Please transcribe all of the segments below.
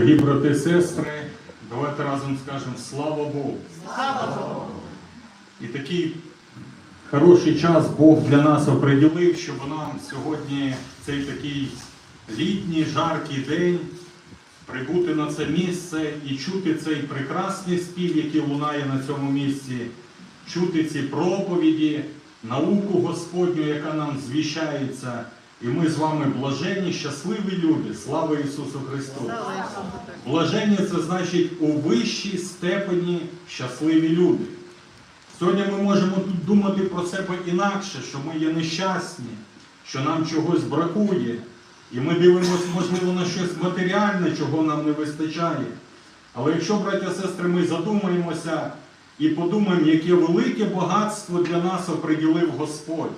Дорогі брати і сестри, давайте разом скажемо слава Богу. І такий хороший час Бог для нас оприділив, щоб нам сьогодні цей такий літній, жаркий день прибути на це місце і чути цей прекрасний спів, який лунає на цьому місці, чути ці проповіді, науку Господню, яка нам звіщається. І ми з вами блажені, щасливі люди. Слава Ісусу Христу! Блаження це значить у вищій степені щасливі люди. Сьогодні ми можемо тут думати про себе інакше, що ми є нещасні, що нам чогось бракує. І ми дивимося, можливо, на щось матеріальне, чого нам не вистачає. Але якщо, браття і сестри, ми задумаємося і подумаємо, яке велике багатство для нас оприділив Господь,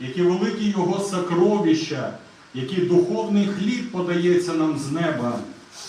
які великі Його сокровища, який духовний хліб подається нам з неба.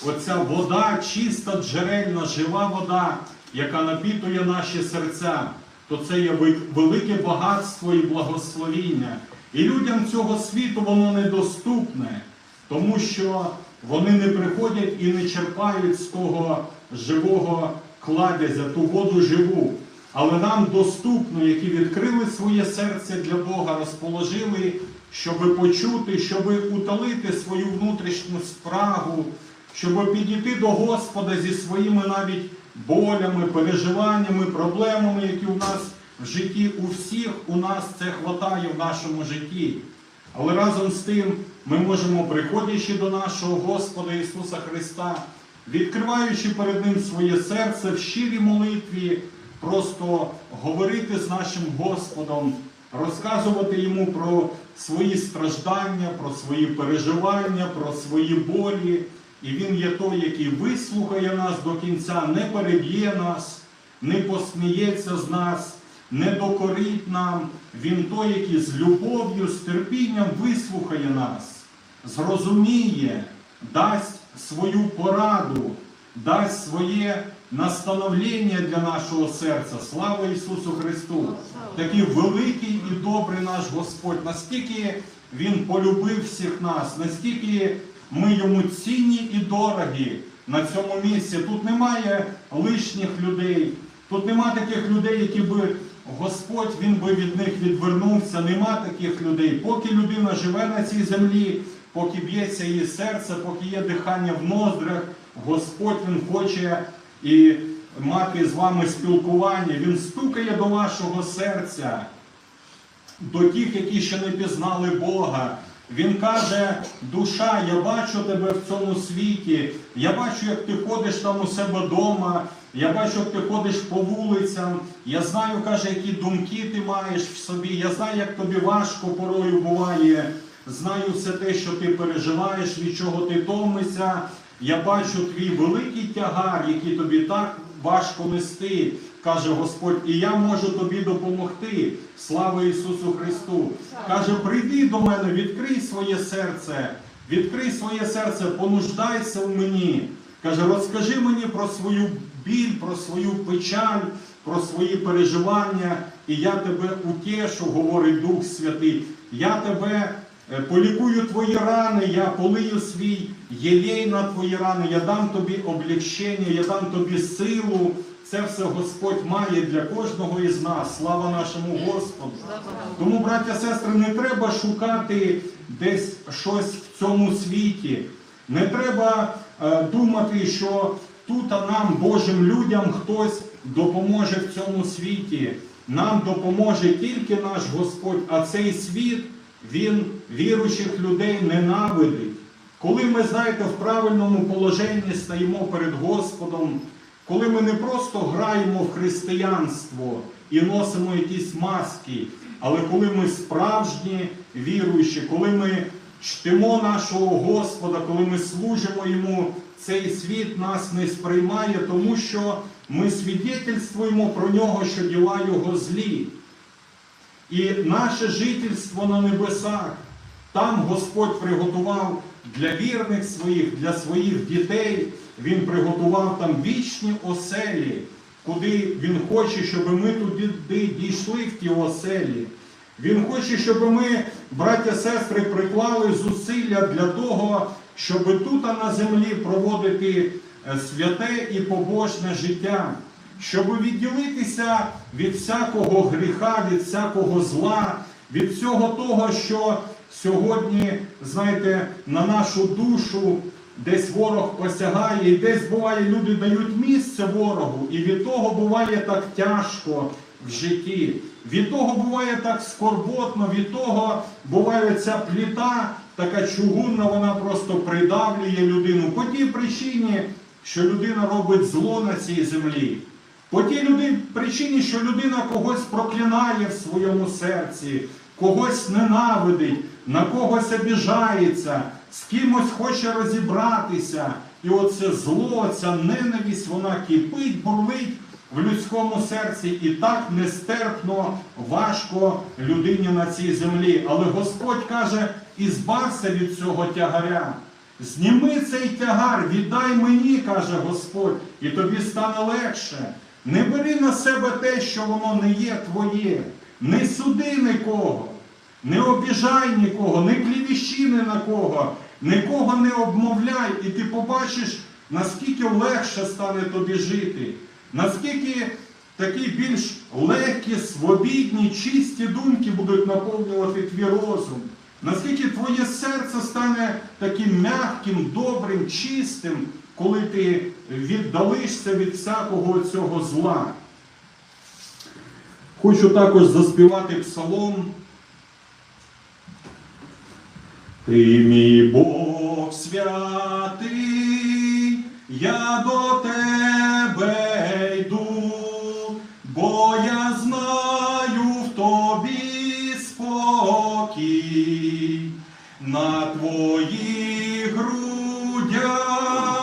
Оця вода, чиста, джерельна, жива вода, яка напітує наші серця, то це є велике багатство і благословіння. І людям цього світу воно недоступне, тому що вони не приходять і не черпають з того живого кладязя, ту воду живу. Але нам доступно, які відкрили своє серце для Бога, розположили, щоб почути, щоб утолити свою внутрішню спрагу, щоб підійти до Господа зі своїми навіть болями, переживаннями, проблемами, які у нас в житті, у всіх у нас це хватає в нашому житті. Але разом з тим ми можемо, приходячи до нашого Господа Ісуса Христа, відкриваючи перед Ним своє серце в щирій молитві, просто говорити з нашим Господом, розказувати йому про свої страждання, про свої переживання, про свої болі. І Він є той, який вислухає нас до кінця, не переб'є нас, не посміється з нас, не докорить нам. Він той, який з любов'ю, з терпінням вислухає нас, зрозуміє, дасть свою пораду, дасть своє настановлення для нашого серця. Слава Ісусу Христу! Такий великий і добрий наш Господь, настільки Він полюбив всіх нас, настільки ми йому цінні і дорогі на цьому місці. Тут немає лишніх людей, тут нема таких людей, які би Господь він би від них відвернувся. Нема таких людей. Поки людина живе на цій землі, поки б'ється її серце, поки є дихання в ноздрях, Господь він хоче і мати з вами спілкування. Він стукає до вашого серця до тих, які ще не пізнали Бога. Він каже, душа, я бачу тебе в цьому світі, я бачу, як ти ходиш там у себе вдома, я бачу, як ти ходиш по вулицям, я знаю, каже, які думки ти маєш в собі, я знаю, як тобі важко порою буває, знаю все те, що ти переживаєш, від чого ти томишся. Я бачу твій великий тягар, який тобі так важко нести, каже Господь, і я можу тобі допомогти. Слава Ісусу Христу! Каже, прийди до мене, відкрий своє серце, відкрий своє серце, понуждайся в мені. Каже, розкажи мені про свою біль, про свою печаль, про свої переживання, і я тебе утешу, говорить Дух Святий. Я тебе полікую твої рани, я полию свій єлей на твої рани, я дам тобі облегчення, я дам тобі силу. Це все Господь має для кожного із нас. Слава нашому Господу. Тому, браття, сестри, не треба шукати десь щось в цьому світі. Не треба е, думати, що тут а нам, Божим людям, хтось допоможе в цьому світі. Нам допоможе тільки наш Господь, а цей світ, він віруючих людей ненавидить. Коли ми, знаєте, в правильному положенні стоїмо перед Господом, коли ми не просто граємо в християнство і носимо якісь маски, але коли ми справжні віруючі, коли ми чтимо нашого Господа, коли ми служимо Йому, цей світ нас не сприймає, тому що ми свідетельствуємо про нього, що діла Його злі. І наше жительство на небесах, там Господь приготував для вірних своїх, для своїх дітей, Він приготував там вічні оселі, куди Він хоче, щоб ми туди дійшли в ті оселі. Він хоче, щоб ми, браття сестри, приклали зусилля для того, щоб тут на землі проводити е, святе і побожне життя, щоб відділитися від всякого гріха, від всякого зла, від всього того, що сьогодні, знаєте, на нашу душу десь ворог посягає, і десь буває, люди дають місце ворогу, і від того буває так тяжко в житті. Від того буває так скорботно, від того буває ця пліта, така чугунна, вона просто придавлює людину по тій причині, що людина робить зло на цій землі. По тій люди, причині, що людина когось проклинає в своєму серці, когось ненавидить, на когось обіжається, з кимось хоче розібратися. І оце зло, ця ненависть, вона кипить, бурлить в людському серці і так нестерпно важко людині на цій землі. Але Господь каже: ізбався від цього тягаря. Зніми цей тягар, віддай мені, каже Господь, і тобі стане легше. Не бери на себе те, що воно не є твоє. Не суди нікого, не обіжай нікого, не клівіщи ні на кого, нікого не обмовляй, і ти побачиш, наскільки легше стане тобі жити, наскільки такі більш легкі, свобідні, чисті думки будуть наповнювати твій розум. Наскільки твоє серце стане таким м'яким, добрим, чистим, коли ти віддалишся від всякого цього зла. Хочу також заспівати псалом. Ти мій Бог святий, я до тебе йду, бо я знаю в тобі спокій, на твоїх грудях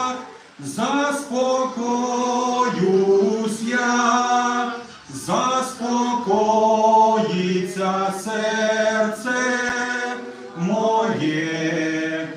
заспокоюсь я, заспокоїться серце моє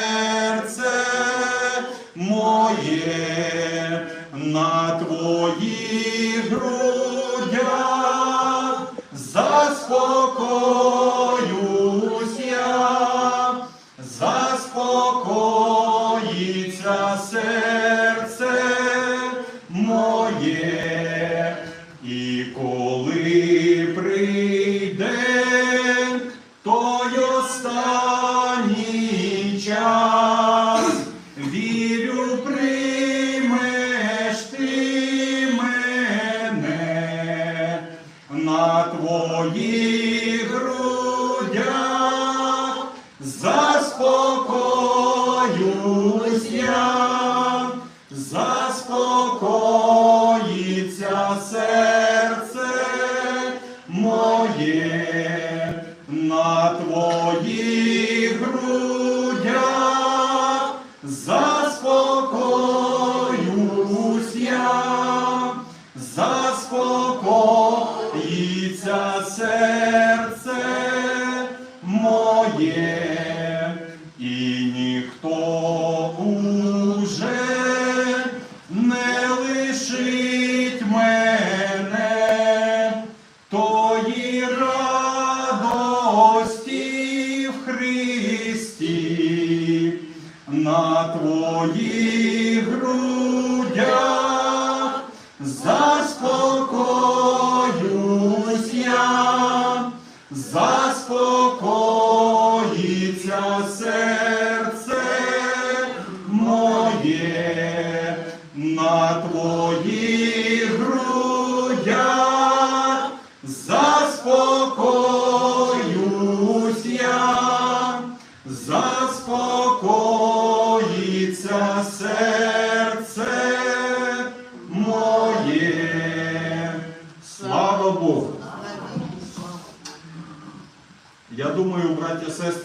серце моє на твоїх грудях заспокоюсь заспокоюсь я, заспокоїться серце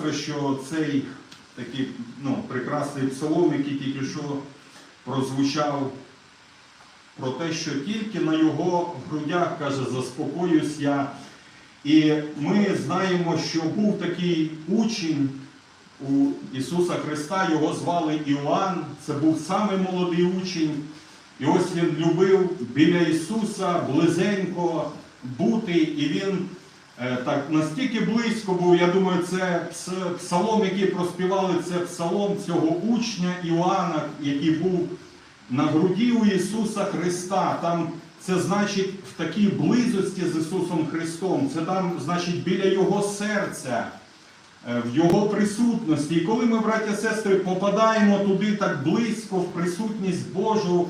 браття що цей такий ну, прекрасний псалом, який тільки що прозвучав, про те, що тільки на його грудях, каже, заспокоюсь я. І ми знаємо, що був такий учень у Ісуса Христа, його звали Іоанн, це був самий молодий учень. І ось він любив біля Ісуса близенько бути, і він так настільки близько був. Я думаю, це псалом, який проспівали, це псалом цього учня Іоанна, який був на груді у Ісуса Христа. Там це значить в такій близості з Ісусом Христом. Це там, значить, біля Його серця. е, В його присутності. І коли ми, браття сестри, попадаємо туди так близько, в присутність Божу,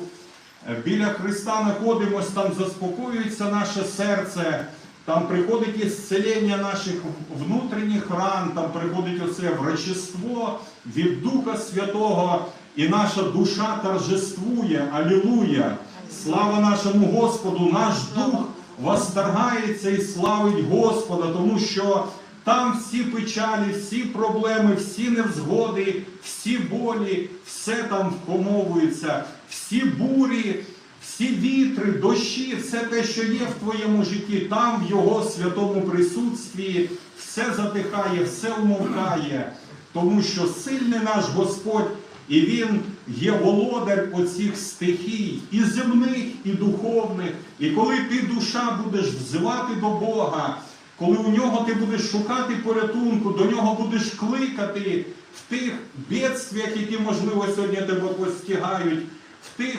Е, Біля Христа знаходимося, там заспокоюється наше серце, там приходить ісцелення наших внутрішніх ран, там приходить оце врачество від Духа Святого, і наша душа торжествує. Алілуя! Слава нашому Господу! Наш дух восторгається і славить Господа, тому що там всі печалі, всі проблеми, всі невзгоди, всі болі, все там вкомовується, всі бурі, всі вітри, дощі, все те, що є в твоєму житті, там в Його святому присутстві все затихає, все умовкає, тому що сильний наш Господь, і Він є володар оцих стихій, і земних, і духовних. І коли ти душа будеш взивати до Бога, коли у нього ти будеш шукати порятунку, до нього будеш кликати в тих бедствіях, які, можливо, сьогодні тебе постигають, в тих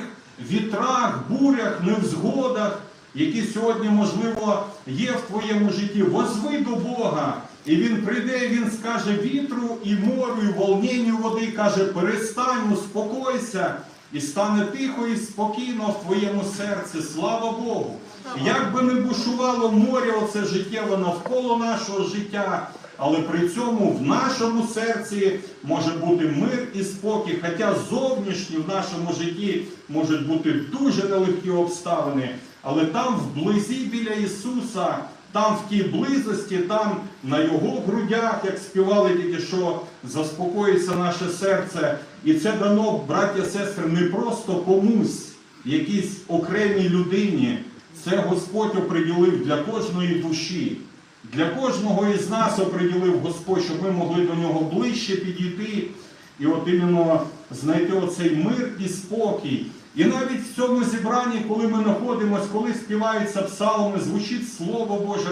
вітрах, бурях, невзгодах, які сьогодні, можливо, є в твоєму житті. Возви до Бога. І він прийде, і він скаже вітру і морю, і волненню води, каже, перестань, успокойся, і стане тихо і спокійно в твоєму серці. Слава Богу! Як би не бушувало море, оце життєве навколо нашого життя, але при цьому в нашому серці може бути мир і спокій, хоча зовнішні в нашому житті можуть бути дуже нелегкі обставини, але там вблизі біля Ісуса, там в тій близості, там на Його грудях, як співали тільки що, заспокоїться наше серце. І це дано, браття сестри, не просто комусь, якійсь окремій людині. Це Господь оприділив для кожної душі. Для кожного із нас оприділив Господь, щоб ми могли до нього ближче підійти і от іменно знайти оцей мир і спокій. І навіть в цьому зібранні, коли ми знаходимося, коли співаються псалми, звучить Слово Боже,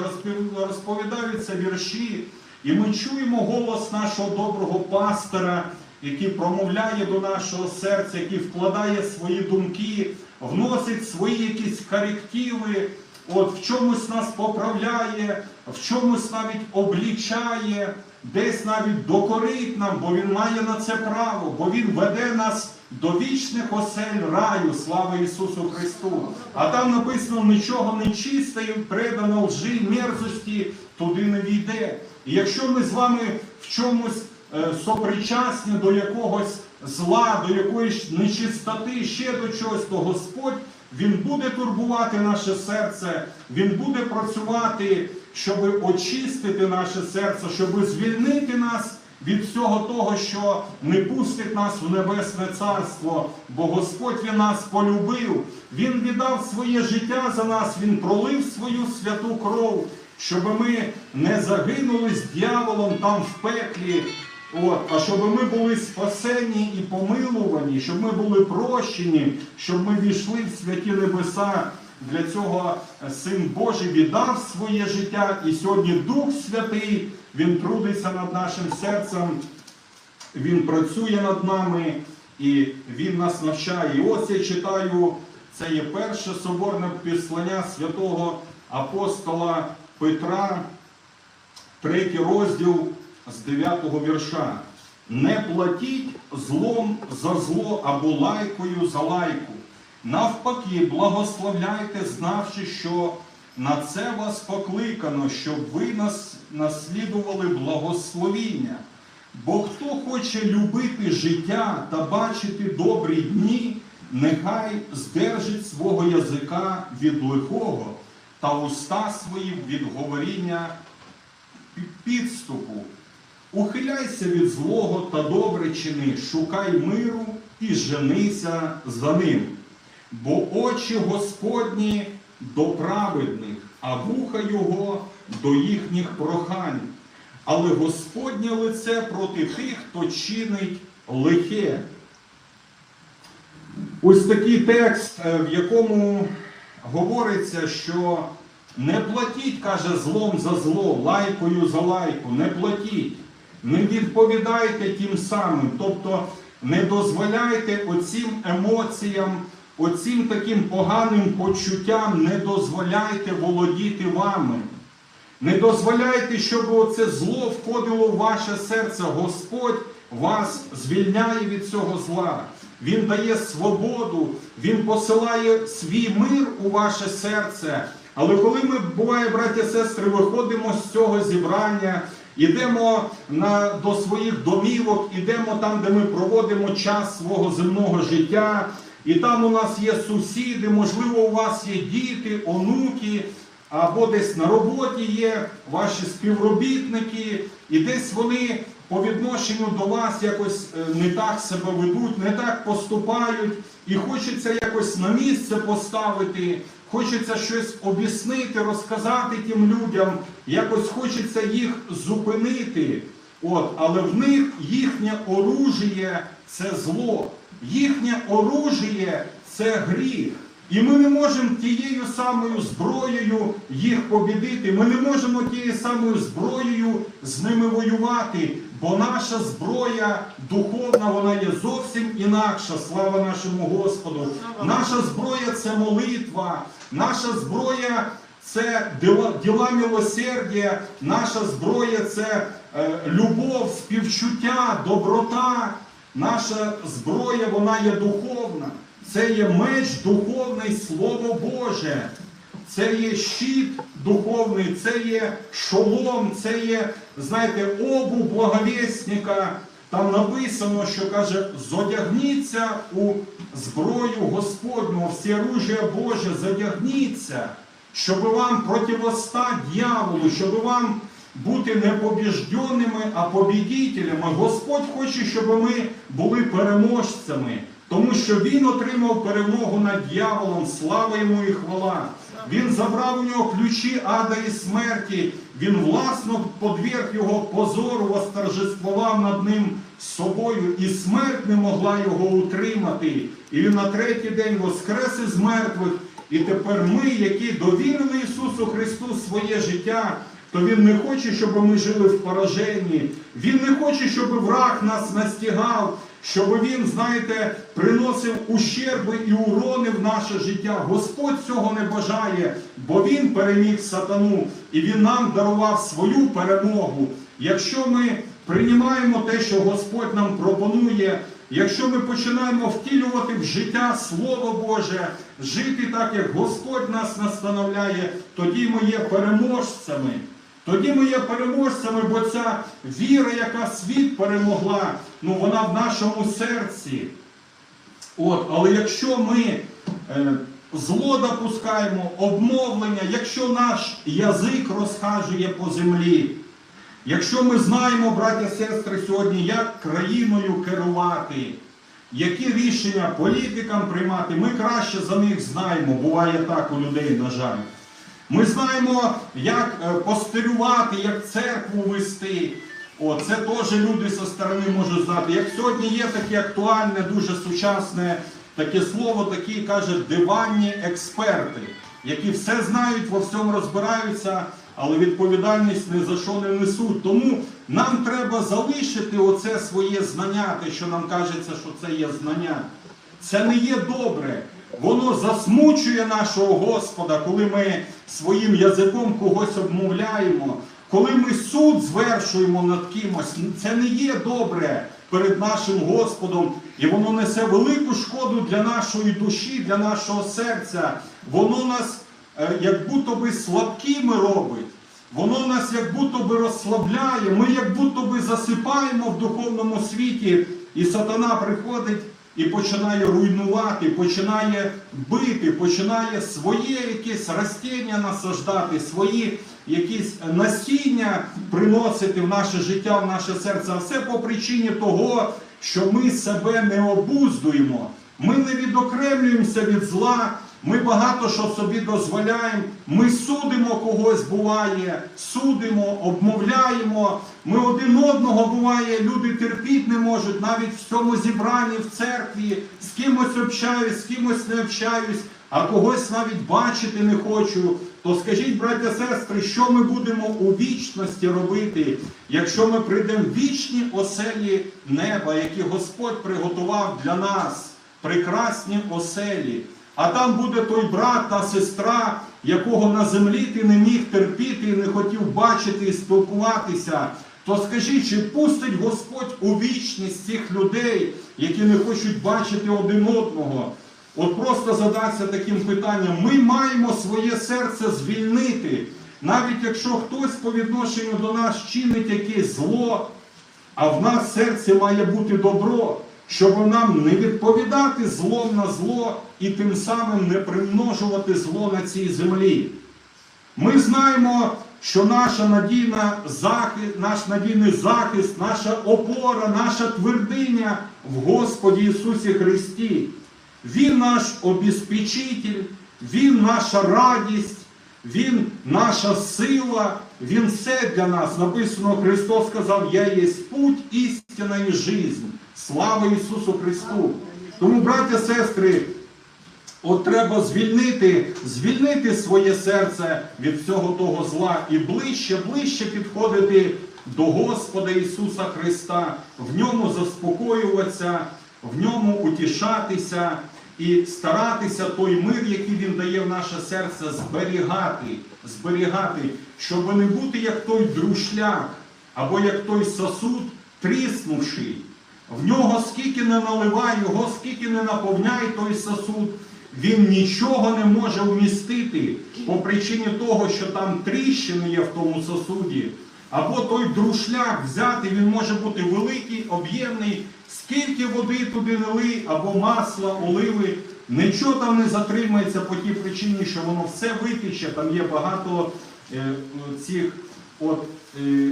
розповідаються вірші, і ми чуємо голос нашого доброго пастора, який промовляє до нашого серця, який вкладає свої думки, вносить свої якісь корективи, от в чомусь нас поправляє, в чомусь навіть облічає, десь навіть докорить нам, бо він має на це право, бо він веде нас до вічних осель раю, слава Ісусу Христу. А там написано нічого нечисте і предано лжи, мерзості туди не війде. І якщо ми з вами в чомусь е, сопричасні до якогось зла, до якоїсь нечистоти, ще до чогось, то Господь Він буде турбувати наше серце, Він буде працювати, щоб очистити наше серце, щоб звільнити нас від всього того, що не пустить нас в небесне царство. Бо Господь Він нас полюбив, Він віддав своє життя за нас, Він пролив свою святу кров, щоб ми не загинули з дьяволом там в пеклі. От, а щоб ми були спасені і помилувані, щоб ми були прощені, щоб ми війшли в святі небеса. Для цього Син Божий віддав своє життя, і сьогодні Дух Святий, Він трудиться над нашим серцем, Він працює над нами і Він нас навчає. І ось я читаю, це є перше соборне післання святого апостола Петра, третій розділ з 9 вірша. Не платіть злом за зло або лайкою за лайку. Навпаки, благословляйте, знавши, що на це вас покликано, щоб ви нас наслідували благословіння. Бо хто хоче любити життя та бачити добрі дні, нехай здержить свого язика від лихого та уста свої від говоріння підступу. Ухиляйся від злого та добре чини, шукай миру і женися за ним. Бо очі Господні до праведних, а вуха його до їхніх прохань. Але Господнє лице проти тих, хто чинить лихе. Ось такий текст, е, в якому говориться, що не платіть, каже, злом за зло, лайкою за лайку, не платіть, не відповідайте тим самим. Тобто не дозволяйте оцім емоціям, оцім таким поганим почуттям, не дозволяйте володіти вами. Не дозволяйте, щоб оце зло входило в ваше серце. Господь вас звільняє від цього зла. Він дає свободу, Він посилає свій мир у ваше серце. Але коли ми, буває, браті сестри, виходимо з цього зібрання, йдемо на, до своїх домівок, йдемо там, де ми проводимо час свого земного життя, і там у нас є сусіди, можливо, у вас є діти, онуки, або десь на роботі є ваші співробітники, і десь вони по відношенню до вас якось е, не так себе ведуть, не так поступають, і хочеться якось на місце поставити, хочеться щось об'яснити, розказати тим людям, якось хочеться їх зупинити. От, але в них їхнє оружіє це зло, їхнє оружіє це гріх. І ми не можемо тією самою зброєю їх побідити. Ми не можемо тією самою зброєю з ними воювати, бо наша зброя духовна, вона є зовсім інакша. Слава нашому Господу. Наша зброя це молитва, наша зброя це діла, милосердя, наша зброя це е, любов, співчуття, доброта. Наша зброя, вона є духовна. Це є меч духовний, Слово Боже. Це є щит духовний, це є шолом, це є, знаєте, обув благовісника. Там написано, що каже, зодягніться у зброю Господню, всі оружия Боже, задягніться, щоб вам противостати дьяволу, щоб вам бути не побіжденними, а побідітелями. Господь хоче, щоб ми були переможцями, тому що Він отримав перемогу над дьяволом. Слава йому і хвала. Він забрав у нього ключі ада і смерті. Він власно подверг його позору, восторжествував над ним собою, і смерть не могла його утримати. І він на третій день воскрес із мертвих. І тепер ми, які довірили Ісусу Христу своє життя, то Він не хоче, щоб ми жили в пораженні. Він не хоче, щоб враг нас настигав, щоб він, знаєте, приносив ущерби і урони в наше життя. Господь цього не бажає, бо Він переміг сатану і Він нам дарував свою перемогу. Якщо ми приймаємо те, що Господь нам пропонує, якщо ми починаємо втілювати в життя Слово Боже, жити так, як Господь нас настановляє, тоді ми є переможцями. Тоді ми є переможцями, бо ця віра, яка світ перемогла, ну вона в нашому серці. От, але якщо ми е, зло допускаємо, обмовлення, якщо наш язик розхажує по землі, якщо ми знаємо, браття сестри, сьогодні, як країною керувати, які рішення політикам приймати, ми краще за них знаємо, буває так у людей, на жаль. Ми знаємо, як е, постелювати, як церкву вести. О, це теж люди зі сторони можуть знати. Як сьогодні є таке актуальне, дуже сучасне таке слово, такі каже, диванні експерти, які все знають, во всьому розбираються, але відповідальність ні за що не несуть. Тому нам треба залишити оце своє знання, те, що нам кажеться, що це є знання. Це не є добре. Воно засмучує нашого Господа, коли ми своїм язиком когось обмовляємо, коли ми суд звершуємо над кимось. Це не є добре перед нашим Господом, і воно несе велику шкоду для нашої душі, для нашого серця. Воно нас е, як будто би слабкими робить. воно нас як будто би розслабляє, ми як будто би засипаємо в духовному світі, і сатана приходить і починає руйнувати, починає бити, починає своє якесь растіння насаждати, свої якісь насіння приносити в наше життя, в наше серце. А все по причині того, що ми себе не обуздуємо. Ми не відокремлюємося від зла, ми багато що собі дозволяємо, ми судимо когось буває, судимо, обмовляємо. Ми один одного буває, люди терпіти не можуть, навіть в цьому зібранні в церкві, з кимось общаюсь, з кимось не общаюсь, а когось навіть бачити не хочу. То скажіть, браття сестри, що ми будемо у вічності робити, якщо ми прийдемо в вічні оселі неба, які Господь приготував для нас, прекрасні оселі. А там буде той брат та сестра, якого на землі ти не міг терпіти і не хотів бачити і спілкуватися. То скажіть, чи пустить Господь у вічність цих людей, які не хочуть бачити один одного? От просто задатися таким питанням. Ми маємо своє серце звільнити, навіть якщо хтось по відношенню до нас чинить якесь зло, а в нас в серці має бути добро, щоб нам не відповідати злом на зло і тим самим не примножувати зло на цій землі. Ми знаємо, що наша надійна захист, наш надійний захист, наша опора, наша твердиня в Господі Ісусі Христі. Він наш обезпечитель, Він наша радість, Він наша сила, Він все для нас. Написано, Христос сказав, Я є путь, істина і жизнь. Слава Ісусу Христу! Тому, браття, сестри, От треба звільнити, звільнити своє серце від всього того зла і ближче, ближче підходити до Господа Ісуса Христа, в ньому заспокоюватися, в ньому утішатися і старатися той мир, який Він дає в наше серце, зберігати, зберігати, щоб не бути як той друшляк або як той сосуд, тріснувший. В нього скільки не наливай, його скільки не наповняй той сосуд, він нічого не може вмістити по причині того, що там тріщини є в тому сосуді. Або той друшляк взяти, він може бути великий, об'ємний, скільки води туди нели, або масла, оливи. Нічого там не затримається по тій причині, що воно все витече, там є багато е, цих от. Е,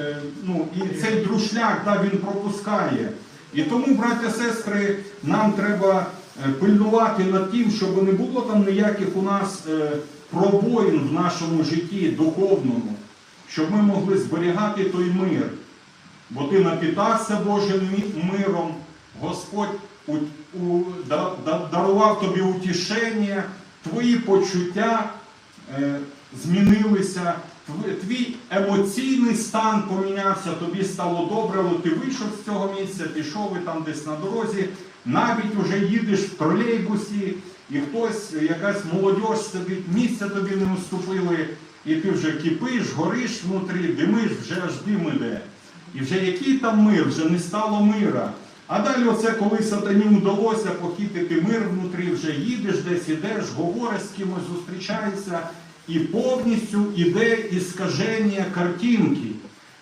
Е, ну, і цей друшляк да, він пропускає. І тому, браття сестри, нам треба е, пильнувати над тим, щоб не було там ніяких у нас е, пробоїн в нашому житті духовному, щоб ми могли зберігати той мир. Бо ти напітався Божим миром, Господь дарував тобі утішення, твої почуття е, змінилися, тв- твій емоційний стан помінявся, тобі стало добре, але ти вийшов з цього місця, пішов і там десь на дорозі, навіть уже їдеш в тролейбусі, і хтось, якась молодь сидить, місця тобі не уступили, і ти вже кипиш, гориш внутрі, димиш, вже аж дим іде. І вже який там мир, вже не стало мира. А далі, оце, коли сатані вдалося похитити мир внутрі, вже їдеш десь, ідеш, говориш з кимось, зустрічаєшся, і повністю іде іскаження картинки,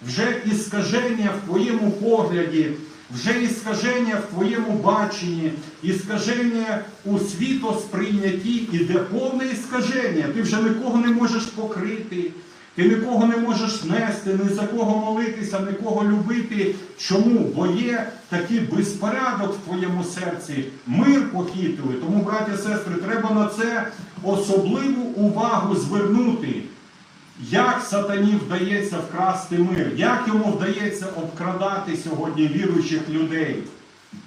вже іскаження в твоєму погляді, вже іскаження в твоєму баченні, іскаження у світосприйнятті, іде повне іскаження. Ти вже нікого не можеш покрити. Ти нікого не можеш нести, ні за кого молитися, нікого любити. Чому? Бо є такий безпорядок в твоєму серці, мир похитили. Тому, браті сестри, треба на це особливу увагу звернути. Як сатані вдається вкрасти мир, як йому вдається обкрадати сьогодні віруючих людей.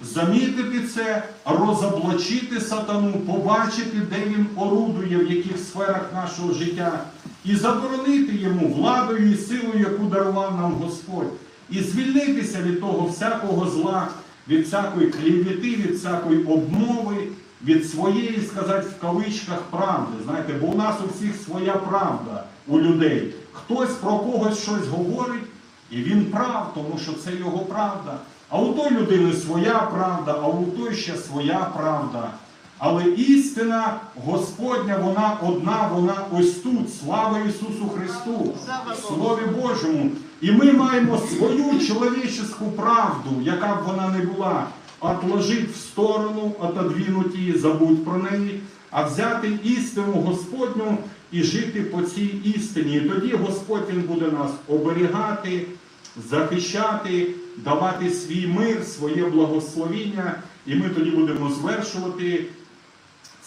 Замітити це, розоблачити сатану, побачити, де він орудує, в яких сферах нашого життя, і заборонити йому владою і силою, яку дарував нам Господь, і звільнитися від того всякого зла, від всякої клівіти, від всякої обмови, від своєї, сказати, в кавичках правди. Знаєте, бо у нас у всіх своя правда у людей. Хтось про когось щось говорить, і він прав, тому що це його правда. А у той людини своя правда, а у той ще своя правда. Але істина Господня, вона одна, вона ось тут. Слава Ісусу Христу! Слові Божому. І ми маємо свою чоловіческу правду, яка б вона не була, отложить в сторону, отодвинуть її, забудь про неї, а взяти істину Господню і жити по цій істині. І тоді Господь Він буде нас оберігати, захищати, давати свій мир, своє благословіння, і ми тоді будемо звершувати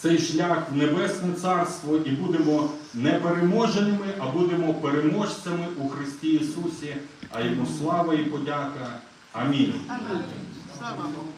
цей шлях в Небесне Царство і будемо не переможеними, а будемо переможцями у Христі Ісусі. А йому слава і подяка. Амінь. Амінь. Слава Богу.